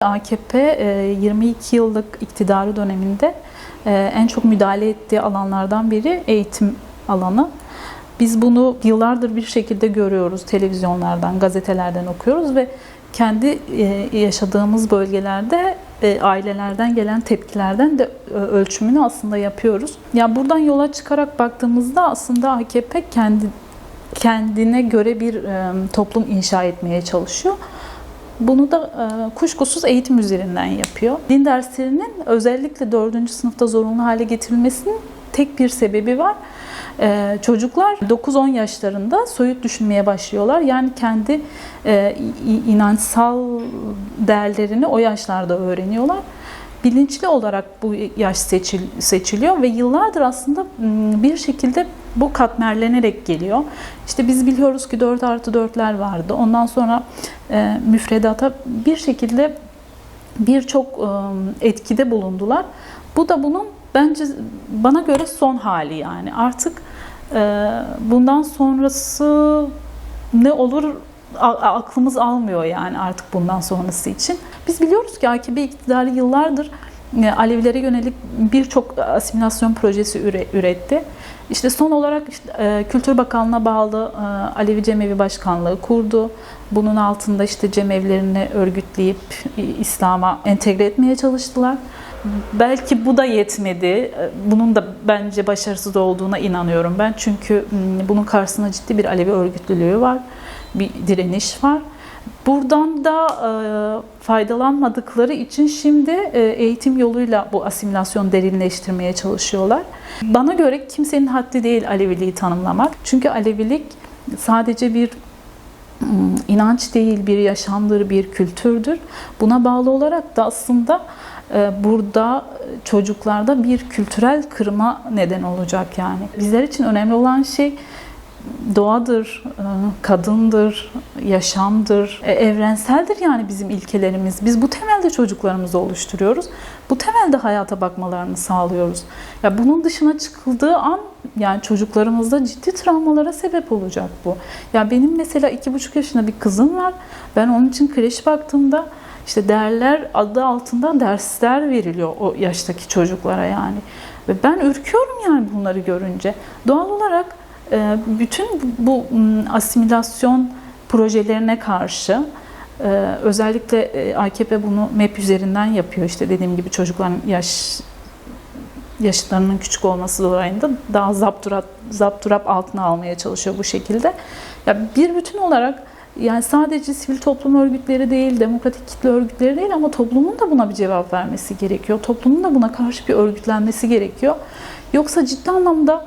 AKP e, 22 yıllık iktidarı döneminde e, en çok müdahale ettiği alanlardan biri eğitim alanı. Biz bunu yıllardır bir şekilde görüyoruz televizyonlardan, gazetelerden okuyoruz ve kendi e, yaşadığımız bölgelerde e, ailelerden gelen tepkilerden de e, ölçümünü aslında yapıyoruz. Ya buradan yola çıkarak baktığımızda aslında AKP kendi kendine göre bir e, toplum inşa etmeye çalışıyor. Bunu da e, kuşkusuz eğitim üzerinden yapıyor. Din derslerinin özellikle 4. sınıfta zorunlu hale getirilmesinin tek bir sebebi var. E, çocuklar 9-10 yaşlarında soyut düşünmeye başlıyorlar. Yani kendi e, inançsal değerlerini o yaşlarda öğreniyorlar. Bilinçli olarak bu yaş seçil- seçiliyor ve yıllardır aslında bir şekilde bu katmerlenerek geliyor. İşte biz biliyoruz ki 4 artı 4'ler vardı. Ondan sonra e, müfredata bir şekilde birçok e, etkide bulundular. Bu da bunun bence bana göre son hali yani. Artık e, bundan sonrası ne olur aklımız almıyor yani artık bundan sonrası için. Biz biliyoruz ki AKP iktidarı yıllardır Alevilere yönelik birçok asimilasyon projesi üre- üretti. İşte son olarak işte, e, Kültür Bakanlığı'na bağlı e, Alevi Cemevi Başkanlığı kurdu. Bunun altında işte cemevlerini örgütleyip e, İslam'a entegre etmeye çalıştılar. Belki bu da yetmedi. Bunun da bence başarısız olduğuna inanıyorum ben. Çünkü bunun karşısında ciddi bir Alevi örgütlülüğü var. Bir direniş var. Buradan da e, faydalanmadıkları için şimdi e, eğitim yoluyla bu asimilasyon derinleştirmeye çalışıyorlar. Bana göre kimsenin haddi değil Aleviliği tanımlamak. Çünkü Alevilik sadece bir inanç değil, bir yaşamdır, bir kültürdür. Buna bağlı olarak da aslında e, burada çocuklarda bir kültürel kırma neden olacak yani. Bizler için önemli olan şey doğadır, e, kadındır, yaşamdır, e, evrenseldir yani bizim ilkelerimiz. Biz bu temelde çocuklarımızı oluşturuyoruz. Bu temelde hayata bakmalarını sağlıyoruz. Ya bunun dışına çıkıldığı an yani çocuklarımızda ciddi travmalara sebep olacak bu. Ya benim mesela iki buçuk yaşında bir kızım var. Ben onun için kreş baktığımda işte değerler adı altında dersler veriliyor o yaştaki çocuklara yani. Ve ben ürküyorum yani bunları görünce. Doğal olarak bütün bu m, asimilasyon projelerine karşı e, özellikle e, AKP bunu MEP üzerinden yapıyor. İşte dediğim gibi çocukların yaş yaşlarının küçük olması dolayında daha zapturat, zapturap altına almaya çalışıyor bu şekilde. Ya bir bütün olarak yani sadece sivil toplum örgütleri değil, demokratik kitle örgütleri değil ama toplumun da buna bir cevap vermesi gerekiyor. Toplumun da buna karşı bir örgütlenmesi gerekiyor. Yoksa ciddi anlamda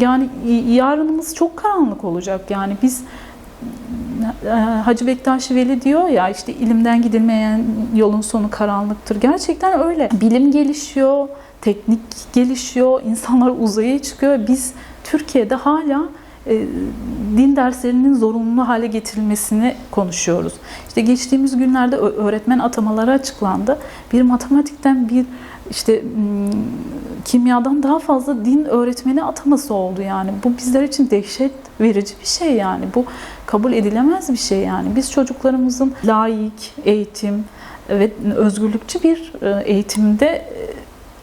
yani yarınımız çok karanlık olacak. Yani biz e, Hacı Bektaş Veli diyor ya işte ilimden gidilmeyen yolun sonu karanlıktır. Gerçekten öyle. Bilim gelişiyor, teknik gelişiyor, insanlar uzaya çıkıyor. Biz Türkiye'de hala e, din derslerinin zorunlu hale getirilmesini konuşuyoruz. İşte geçtiğimiz günlerde öğretmen atamaları açıklandı. Bir matematikten bir işte kimyadan daha fazla din öğretmeni ataması oldu yani. Bu bizler için dehşet verici bir şey yani. Bu kabul edilemez bir şey yani. Biz çocuklarımızın layık eğitim ve özgürlükçü bir e, eğitimde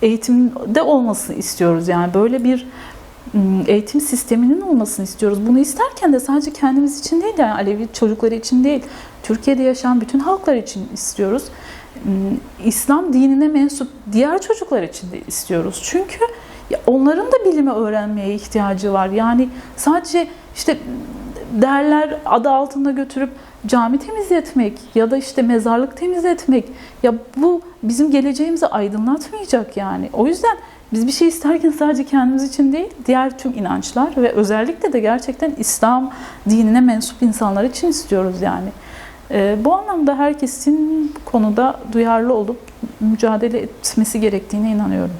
eğitimde olmasını istiyoruz. Yani böyle bir eğitim sisteminin olmasını istiyoruz. Bunu isterken de sadece kendimiz için değil yani Alevi çocukları için değil, Türkiye'de yaşayan bütün halklar için istiyoruz. M, İslam dinine mensup diğer çocuklar için de istiyoruz. Çünkü onların da bilimi öğrenmeye ihtiyacı var. Yani sadece işte değerler adı altında götürüp cami temizletmek ya da işte mezarlık temizletmek ya bu bizim geleceğimizi aydınlatmayacak yani. O yüzden biz bir şey isterken sadece kendimiz için değil, diğer tüm inançlar ve özellikle de gerçekten İslam dinine mensup insanlar için istiyoruz yani. Ee, bu anlamda herkesin konuda duyarlı olup mücadele etmesi gerektiğine inanıyorum.